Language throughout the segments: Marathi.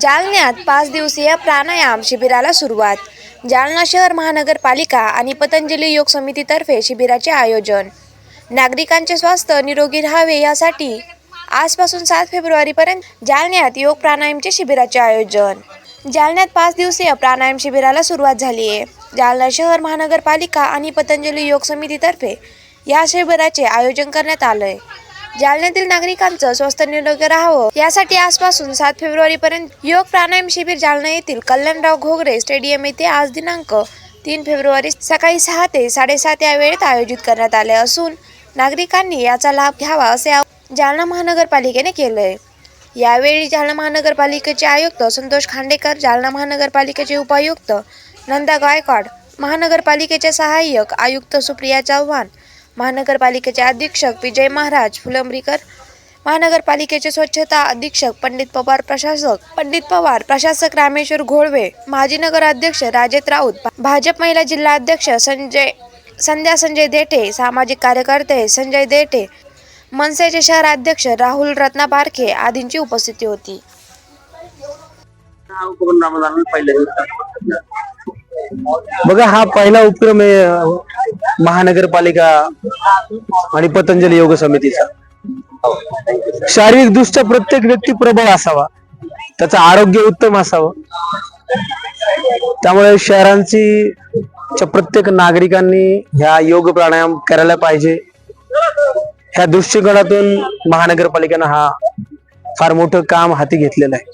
जालन्यात पाच दिवसीय प्राणायाम शिबिराला सुरुवात. जालना शहर महानगरपालिका आणि पतंजली योग समितीतर्फे शिबिराचे आयोजन. नागरिकांचे स्वास्थ्य निरोगी राहावे यासाठी आजपासून सात फेब्रुवारीपर्यंत जालन्यात योग प्राणायामचे शिबिराचे आयोजन. जालन्यात पाच दिवसीय प्राणायाम शिबिराला सुरुवात झाली आहे. जालना शहर महानगरपालिका आणि पतंजली योग समितीतर्फे या शिबिराचे आयोजन करण्यात आलं आहे जालन्यातील नागरिकांचं स्वस्थ निरोगी राहावं यासाठी आजपासून सात फेब्रुवारी पर्यंत योग प्राणायाम शिबिर जालना येथील कल्याणराव घोगरे स्टेडियम येथे आज दिनांक तीन फेब्रुवारी सकाळी सहा ते साडेसात या वेळेत आयोजित करण्यात आले असून नागरिकांनी याचा लाभ घ्यावा असे जालना महानगरपालिकेने केलंय. यावेळी जालना महानगरपालिकेचे आयुक्त संतोष खांडेकर जालना महानगरपालिकेचे उपायुक्त नंदा गायकवाड महानगरपालिकेचे सहाय्यक आयुक्त सुप्रिया चव्हाण महानगरपालिकेचे अधीक्षक विजय महाराज फुलंब्रीकर महानगरपालिकेचे स्वच्छता अधीक्षक पंडित पवार प्रशासक पंडित पवार प्रशासक रामेश्वर घोळवे माजी नगराध्यक्ष राजेत राऊत भाजप महिला जिल्हा अध्यक्ष संजय संध्या संजय देठे सामाजिक कार्यकर्ते संजय देठे मनसेचे शहराध्यक्ष राहुल रत्ना पारखे आदींची उपस्थिती होती. हा बघा हा पहिला उपक्रम आहे. महानगरपालिका आणि पतंजली योग समितीचा. शारीरिक दृष्ट्या प्रत्येक व्यक्ती प्रबळ असावा. त्याचं आरोग्य उत्तम असावं. त्यामुळे शहरांची च्या प्रत्येक नागरिकांनी ह्या योग प्राणायाम करायला पाहिजे. ह्या दृष्टिकोनातून महानगरपालिकेनं हा फार मोठं काम हाती घेतलेलं आहे.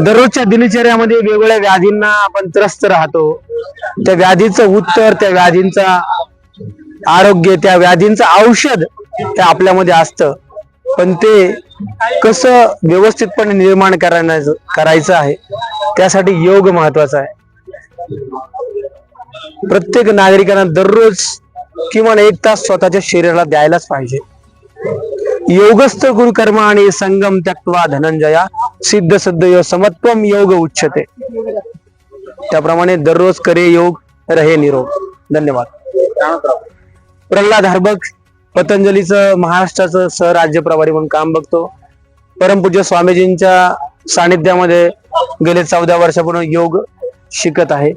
दररोजच्या दिनचर्यामध्ये वेगवेगळ्या व्याधींना आपण त्रस्त राहतो. त्या व्याधीचं उत्तर त्या व्याधींचा आरोग्य त्या व्याधींचं औषध ते आपल्यामध्ये असतं. पण ते कसं व्यवस्थितपणे निर्माण करायचं करायचं आहे त्यासाठी योग महत्त्वाचा आहे. प्रत्येक नागरिकांना दररोज किमान एक तास स्वतःच्या शरीराला द्यायलाच पाहिजे. योगस्थ गुरुकर्म आणि संगम त्यक्वा धनंजया सिद्ध सिद्ध यो समत्वम योग उच्चते त्याप्रमाणे दररोज करे योग रहे निरोग. धन्यवाद. प्रल्हाद हरबक पतंजलीचं महाराष्ट्राचं सहराज्य प्रभारी म्हणून काम बघतो. परमपूज्य स्वामीजींच्या सानिध्यामध्ये गेले चौदा वर्षापूर्वी योग शिकत आहे.